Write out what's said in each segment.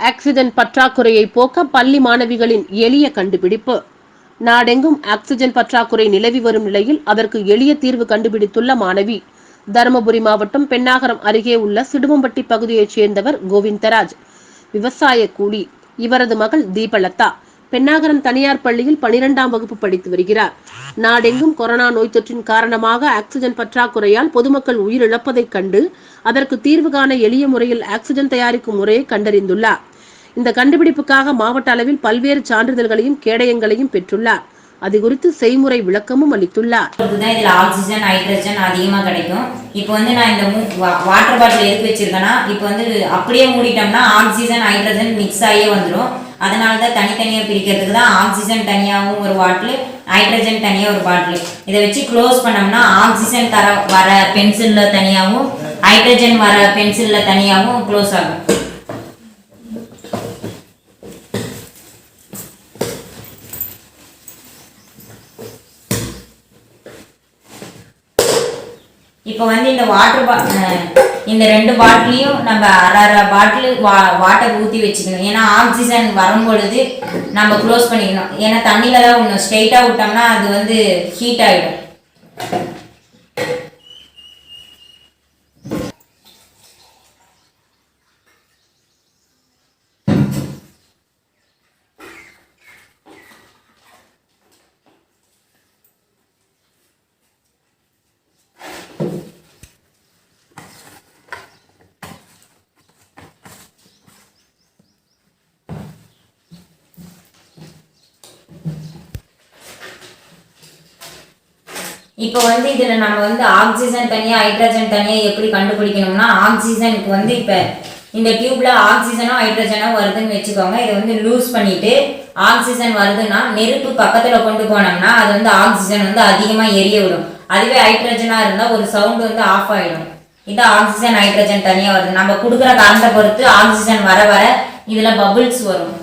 Oxygen பற்றாக்குறையை போக்க பள்ளி மாணவிகளின் எளிய கண்டுபிடிப்பு. நாடெங்கும் ஆக்சிஜன் பற்றாக்குறை நிலவி வரும் நிலையில் அதற்கு எளிய தீர்வு கண்டுபிடித்துள்ள மாணவி. தருமபுரி மாவட்டம் பெண்ணாகரம் அருகே உள்ள சிடுவம்பட்டி பகுதியைச் சேர்ந்தவர் கோவிந்தராஜ். விவசாய கூலி. இவரது மகள் தீபலதா. பெண்ணாகரம் தனியார் பள்ளியில் பனிரெண்டாம் வகுப்பு படித்து வருகிறார். நாடெங்கும் கொரோனா நோய் தொற்றின் காரணமாக ஆக்சிஜன் பற்றாக்குறையால் பொதுமக்கள் உயிரிழப்பதைக் கண்டு அதற்கு தீர்வு காண எளிய முறையில் ஆக்சிஜன் தயாரிக்கும் முறையை கண்டறிந்துள்ளார். இந்த கண்டுபிடிப்புக்காக மாவட்ட அளவில் பல்வேறு சான்றிதழ்களையும் கேடயங்களையும் பெற்றுள்ளார். அது குறித்து செய்முறை விளக்கமும் அளித்துள்ளார். இதுதான் இதில் ஆக்சிஜன் ஹைட்ரஜன் அதிகமாக கிடைக்கும். இப்போ வந்து நான் இந்த வாட்டர் பாட்டில் எதுக்கு வச்சிருக்கேன்னா இப்போ வந்து அப்படியே மூடிட்டோம்னா ஆக்சிஜன் ஹைட்ரஜன் மிக்ஸ் ஆகியே வந்துடும் அதனால தான் தனித்தனியாக பிரிக்கிறதுக்கு தான் ஆக்சிஜன் தனியாகவும் ஒரு பாட்டில் ஹைட்ரஜன் தனியாக ஒரு பாட்டில் இதை வச்சு க்ளோஸ் பண்ணோம்னா ஆக்சிஜன் தர வர பென்சிலில் தனியாகவும் ஹைட்ரஜன் வர பென்சிலில் தனியாகவும் க்ளோஸ் ஆகும். இப்போ வந்து இந்த வாட்டர் பா இந்த ரெண்டு பாட்டிலையும் நம்ம அரை அரை பாட்டில் வா வாட்டர் ஊற்றி வச்சுக்கணும். ஏன்னா ஆக்சிஜன் வரும் பொழுது நம்ம க்ளோஸ் பண்ணிக்கணும். ஏன்னா தண்ணியில் தான் ஒன்று ஸ்ட்ரெயிட்டாக விட்டோம்னா அது வந்து ஹீட் ஆகிடும் இப்போ வந்து இதில் நம்ம வந்து ஆக்சிஜன் தனியாக ஹைட்ரஜன் தனியாக எப்படி கண்டுபிடிக்கணும்னா ஆக்சிஜனுக்கு வந்து இப்போ இந்த டியூப்ல ஆக்சிஜனும் ஹைட்ரஜனோ வருதுன்னு வச்சுக்கோங்க. இதை வந்து லூஸ் பண்ணிட்டு ஆக்சிஜன் வருதுன்னா நெருப்பு பக்கத்தில் கொண்டு போனோம்னா அது வந்து ஆக்சிஜன் வந்து அதிகமாக எரிய விடும். அதுவே ஹைட்ரஜனாக இருந்தால் ஒரு சவுண்ட் வந்து ஆஃப் ஆகிடும் இது ஆக்சிஜன் ஹைட்ரஜன் தனியாக வருது. நம்ம கொடுக்குற கரண்டை பொறுத்து ஆக்சிஜன் வர வர இதில் பபுள்ஸ் வரும்.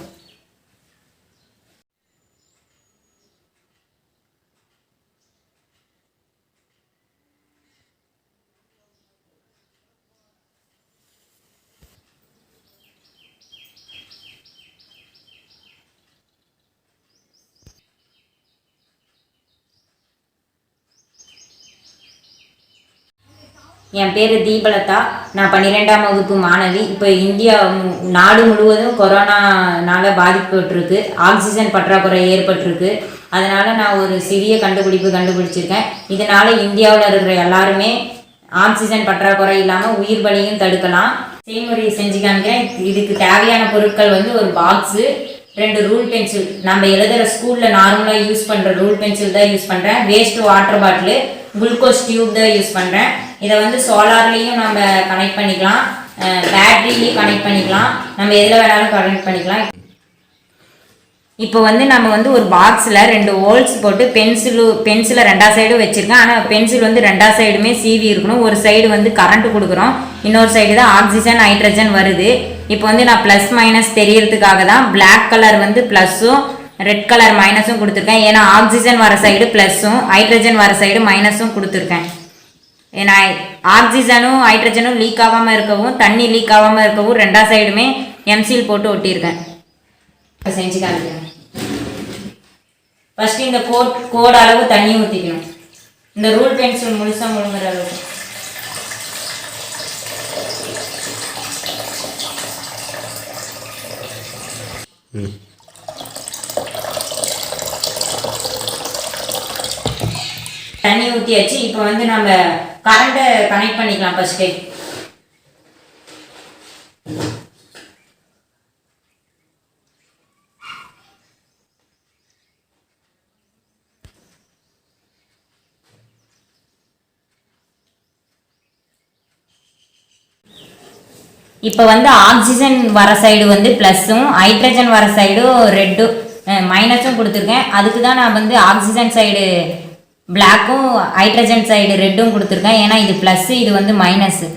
என் பேர் தீபலதா. நான் பன்னிரெண்டாம் வகுப்பு மாணவி. இப்போ இந்தியா நாடு முழுவதும் கொரோனானால பாதிக்கப்பட்டிருக்கு. ஆக்சிஜன் பற்றாக்குறை ஏற்பட்டிருக்கு. அதனால் நான் ஒரு சிறிய கண்டுபிடிப்பு கண்டுபிடிச்சிருக்கேன். இதனால் இந்தியாவில் இருக்கிற எல்லாருமே ஆக்சிஜன் பற்றாக்குறை இல்லாமல் உயிர் பலியும் தடுக்கலாம். செய்முறையை செஞ்சு காமிக்கிறேன். இதுக்கு தேவையான பொருட்கள் வந்து ஒரு பாக்ஸு ரெண்டு ரூல் பென்சில் நம்ம எழுதுகிற ஸ்கூலில் நார்மலாக யூஸ் பண்ணுற ரூல் பென்சில் தான் யூஸ் பண்ணுறேன் waste water bottle glucose tube தான் யூஸ் பண்ணுறேன் இதை வந்து சோலார்லேயும் நம்ம கனெக்ட் பண்ணிக்கலாம். பேட்ரிலையும் கனெக்ட் பண்ணிக்கலாம். நம்ம எதில் வேணாலும் கனெக்ட் பண்ணிக்கலாம். இப்போ வந்து நம்ம வந்து ஒரு பாக்ஸில் ரெண்டு ஹோல்ஸ் போட்டு பென்சிலு பென்சிலை ரெண்டா சைடும் வச்சுருக்கேன். ஆனால் பென்சில் வந்து ரெண்டா சைடுமே சீவி இருக்கணும். ஒரு சைடு வந்து கரண்ட் கொடுக்குறோம். இன்னொரு சைடு தான் ஆக்சிஜன் ஹைட்ரஜன் வருது. இப்போ வந்து நான் ப்ளஸ் மைனஸ் தெரியறதுக்காக தான் பிளாக் கலர் வந்து ப்ளஸ்ஸும் ரெட் கலர் மைனஸும் கொடுத்துருக்கேன். ஏன்னா ஆக்சிஜன் வர சைடு ப்ளஸ்ஸும் ஹைட்ரஜன் வர சைடு மைனஸும் கொடுத்துருக்கேன். ஏன்னா ஆக்சிஜனும் ஹைட்ரஜனும் லீக் ஆகாமல் இருக்கவும் தண்ணி லீக் ஆகாமல் இருக்கவும் ரெண்டா சைடுமே எம்சில் போட்டு ஒட்டியிருக்கேன். இப்போ செஞ்சு காமிக்கிறேன். ஃபஸ்ட்டு இந்த கோட் கோட் அளவு தண்ணி ஊற்றிக்கணும் இந்த ரூல் பென்சில் முழுசாக முழுங்குற அளவுக்கு. தண்ணி ஊற்றியாச்சு இப்போ வந்து நம்ம கரண்ட்டை கனெக்ட் பண்ணிக்கலாம் ஃபஸ்ட்டு இப்போ வந்து ஆக்சிஜன் வர சைடு வந்து ப்ளஸ்ஸும் ஹைட்ரஜன் வர சைடும் ரெட்டும் மைனஸும் கொடுத்துருக்கேன். அதுக்கு தான் நான் வந்து ஆக்சிஜன் சைடு பிளாக்கும் ஹைட்ரஜன் சைடு ரெட்டும் கொடுத்துருக்கேன். ஏன்னா இது ப்ளஸ்ஸு இது வந்து மைனஸு